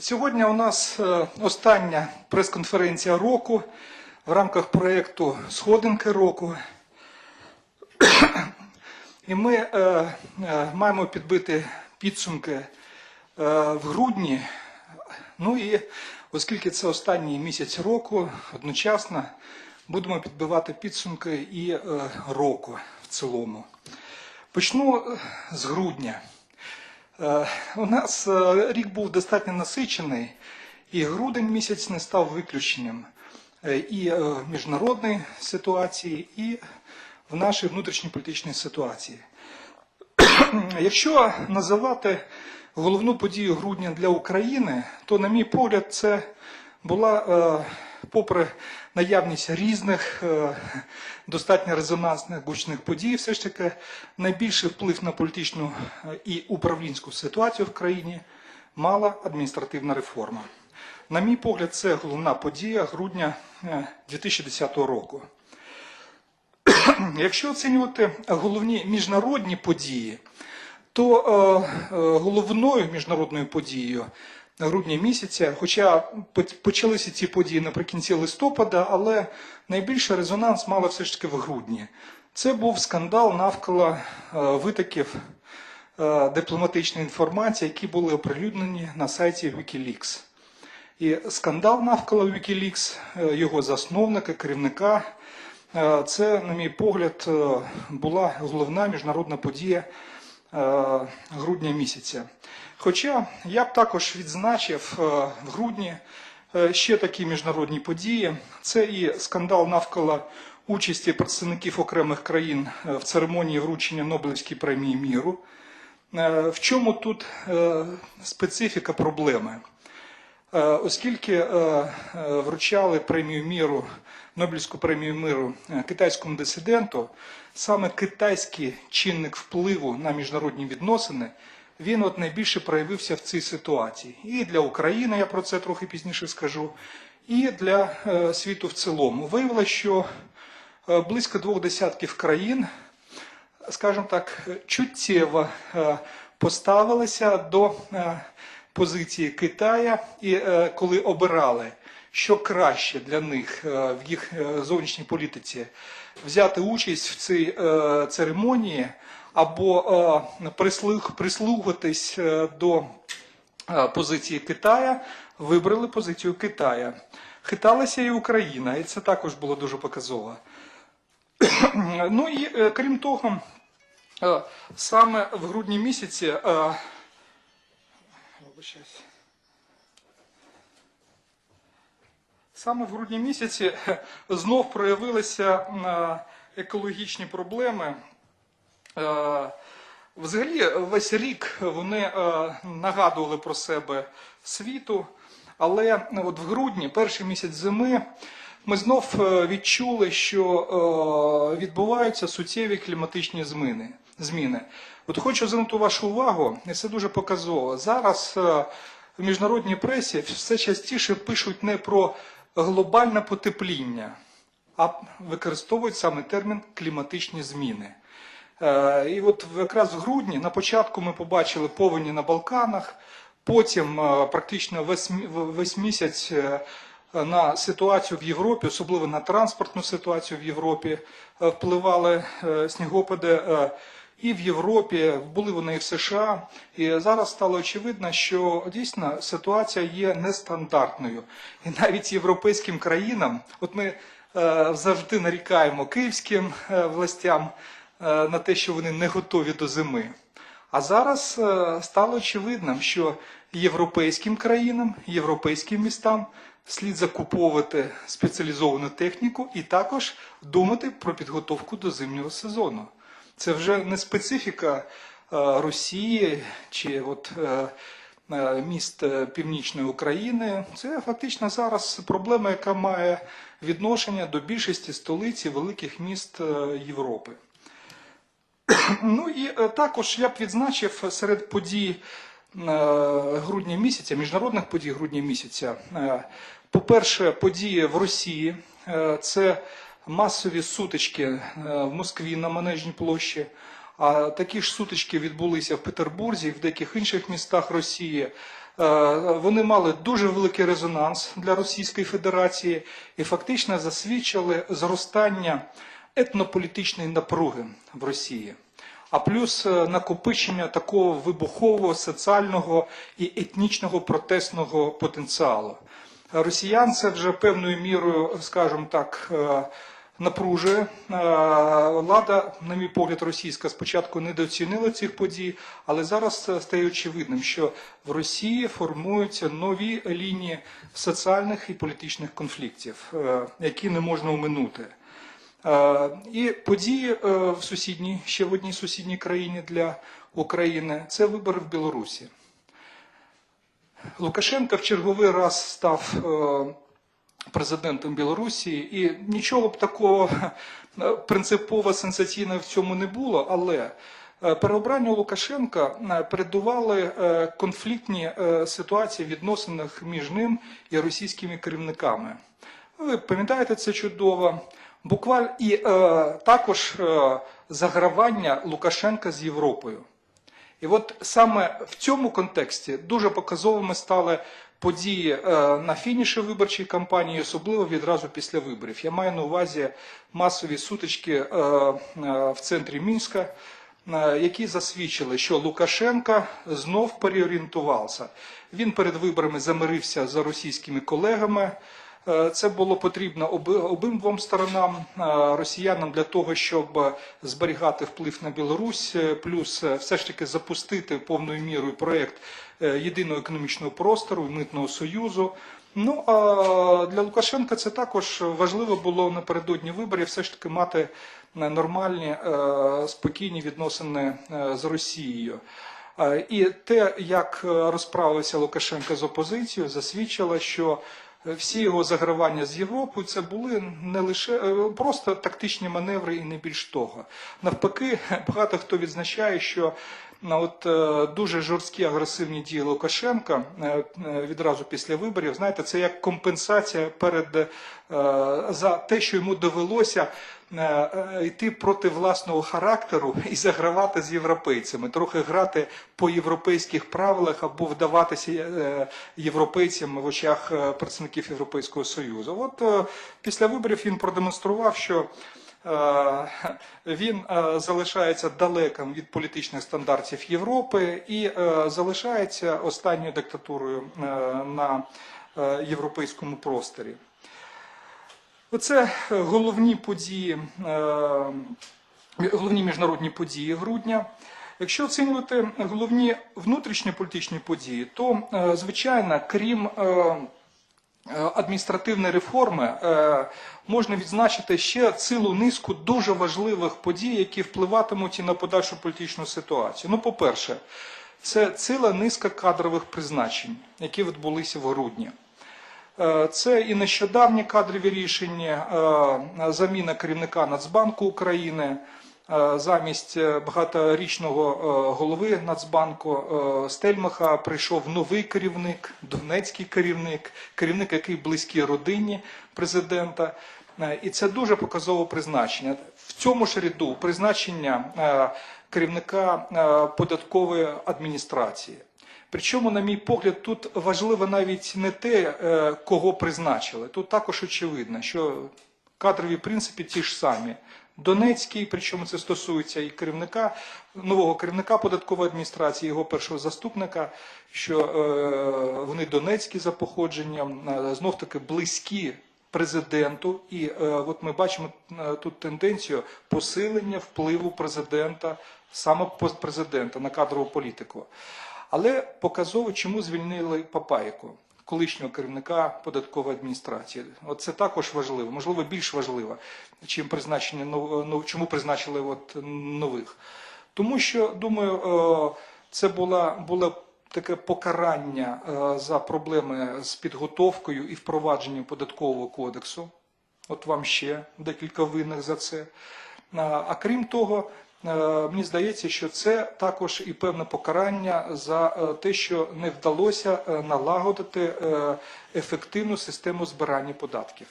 Сьогодні у нас е, остання прес-конференція року в рамках проєкту Сходинки року. І ми е, е, маємо підбити підсумки в грудні. Ну і оскільки це останній місяць року, одночасно будемо підбивати підсумки і року в цілому. Почну з грудня. Е, У нас е, рік був достатньо насичений, і грудень місяць не став виключенням Е, і в міжнародній ситуації, і в нашій внутрішній політичній ситуації. Якщо називати головну подію грудня для України, то, на мій погляд, це була, попри наявність різних е, достатньо резонансних гучних подій, все ж таки найбільший вплив на політичну е, і управлінську ситуацію в країні мала адміністративна реформа. На мій погляд, це головна подія грудня е, 2010 року. Якщо оцінювати головні міжнародні події, то е, е, головною міжнародною подією грудня місяця, хоча почалися ці події наприкінці листопада, але найбільший резонанс мала все ж таки в грудні. Це був скандал навколо е, витоків е, дипломатичної інформації, які були оприлюднені на сайті Wikileaks. І скандал навколо Wikileaks, е, його засновника, керівника, це, на мій погляд, була головна міжнародна подія грудня місяця. Хоча я б також відзначив е, в грудні е, ще такі міжнародні події. Це і скандал навколо участі представників окремих країн е, в церемонії вручення Нобелівської премії міру. Е, В чому тут е, специфіка проблеми? Е, Оскільки е, е, вручали премію міру, Нобелівську премію миру е, китайському дисиденту, саме китайський чинник впливу на міжнародні відносини, він от найбільше проявився в цій ситуації. І для України, я про це трохи пізніше скажу, і для е, світу в цілому. Виявилося, що е, близько двох десятків країн скажімо так, чуттєво поставилися до позиції Китая, і коли обирали, що краще для них е, в їх е, зовнішній політиці взяти участь в цій е, церемонії або прислухатись до позиції Китая, вибрали позицію Китая. Хиталася і Україна, і це також було дуже показово. Ну і крім того, саме в грудні місяці. вибачаюсь. Саме в грудні місяці знов проявилися е, екологічні проблеми. Е, Взагалі, весь рік вони е, нагадували про себе світу, але ну, от в грудні, перший місяць зими, ми знов відчули, що відбуваються суттєві кліматичні зміни. От хочу звернути вашу увагу, і це дуже показово. Зараз в міжнародній пресі все частіше пишуть не про глобальне потепління, а використовують саме термін кліматичні зміни. Е, І от якраз в грудні на початку ми побачили повені на Балканах, потім е, практично весь, весь місяць е, на ситуацію в Європі, особливо на транспортну ситуацію в Європі, впливали снігопади. І в Європі були вони і в США, і зараз стало очевидно, що дійсно ситуація є нестандартною. І навіть європейським країнам, от ми е, завжди нарікаємо київським е, властям е, на те, що вони не готові до зими. А зараз е, стало очевидним, що європейським країнам, європейським містам слід закуповувати спеціалізовану техніку і також думати про підготовку до зимнього сезону. Це вже не специфіка е, Росії чи от, е, е, міст Північної України. Це фактично зараз проблема, яка має відношення до більшості столиць і великих міст Європи. Ну і також я б відзначив серед подій грудня місяця, міжнародних подій грудня місяця. По-перше, події в Росії. Це масові сутички е, в Москві на Манежній площі. А такі ж сутички відбулися в Петербурзі і в деяких інших містах Росії. Е, Вони мали дуже великий резонанс для Російської Федерації і фактично засвідчили зростання етнополітичної напруги в Росії. А плюс е, накопичення такого вибухового соціального і етнічного протестного потенціалу. Росіян це вже певною мірою, скажімо так, е, напружує. Е, Влада, на мій погляд, російська спочатку недооцінила цих подій, але зараз стає очевидним, що в Росії формуються нові лінії соціальних і політичних конфліктів, е, які не можна оминути. І події в сусідній, ще в одній сусідній країні для України це вибори в Білорусі. Лукашенко в черговий раз став е, президентом Білорусі, і нічого б такого е, принципово сенсаційного в цьому не було, але е, переобранню Лукашенка передували конфліктні ситуації в відносинах між ним і російськими керівниками. Ви пам'ятаєте це чудово. Буквально і також загравання Лукашенка з Європою. І от саме в цьому контексті дуже показовими стали події е, на фініші виборчої кампанії, особливо відразу після виборів. Я маю на увазі масові сутички е, е, в центрі Мінська, які засвідчили, що Лукашенка знов переорієнтувався. Він перед виборами замирився з російськими колегами. Е, Це було потрібно оби- обом двом сторонам е, росіянам для того, щоб зберігати вплив на Білорусь, е, плюс все ж таки запустити повною мірою проєкт е, єдиного економічного простору і митного союзу. Ну а для Лукашенка це також важливо було напередодні виборів все ж таки мати нормальні спокійні відносини з Росією. І те, як розправився Лукашенко з опозицією, засвідчило, що всі його загравання з Європою це були не лише е, просто тактичні маневри і не більш того. Навпаки, багато хто відзначає, що ну, от, е, дуже жорсткі агресивні дії Лукашенка е, е, відразу після виборів, знаєте, це як компенсація перед е, за те, що йому довелося е, е, йти проти власного характеру і загравати з європейцями, трохи грати по європейських правилах або вдаватися е, європейцям в очах е, представників Європейського Союзу. От е, після виборів він продемонстрував, що е, він е, залишається далеким від політичних стандартів Європи і е, залишається останньою диктатурою е, на е, європейському просторі. Оце е, головні події, е, головні міжнародні події грудня. Якщо оцінювати головні внутрішньополітичні події, то, е, звичайно, крім адміністративної реформи, можна відзначити ще цілу низку дуже важливих подій, які впливатимуть і на подальшу політичну ситуацію. Ну, по-перше, це ціла низка кадрових призначень, які відбулися в грудні. Е, Це і нещодавні кадрові рішення, е, заміна керівника Нацбанку України, е, замість багаторічного голови Нацбанку Стельмаха прийшов новий керівник, донецький керівник, керівник, який близький родині президента. І це дуже показове призначення. В цьому ж ряду призначення керівника податкової адміністрації. Причому, на мій погляд, тут важливо навіть не те, е, кого призначили. Тут також очевидно, що кадрові принципи ті ж самі. Донецький, причому це стосується і керівника, нового керівника податкової адміністрації, його першого заступника, що е, вони донецькі за походженням, е, знов таки близькі президенту. І е, от ми бачимо е, тут тенденцію посилення впливу президента, саме пос- президента на кадрову політику. Але показово, чому звільнили Папайку, колишнього керівника податкової адміністрації. От це також важливо, можливо, більш важливо, чим призначення ну, чому призначили от нових. Тому що, думаю, е, це була, було таке покарання е, за проблеми з підготовкою і впровадженням податкового кодексу. От вам ще декілька винних за це. А крім того, мені здається, що це також і певне покарання за е, те, що не вдалося е, налагодити е, ефективну систему збирання податків.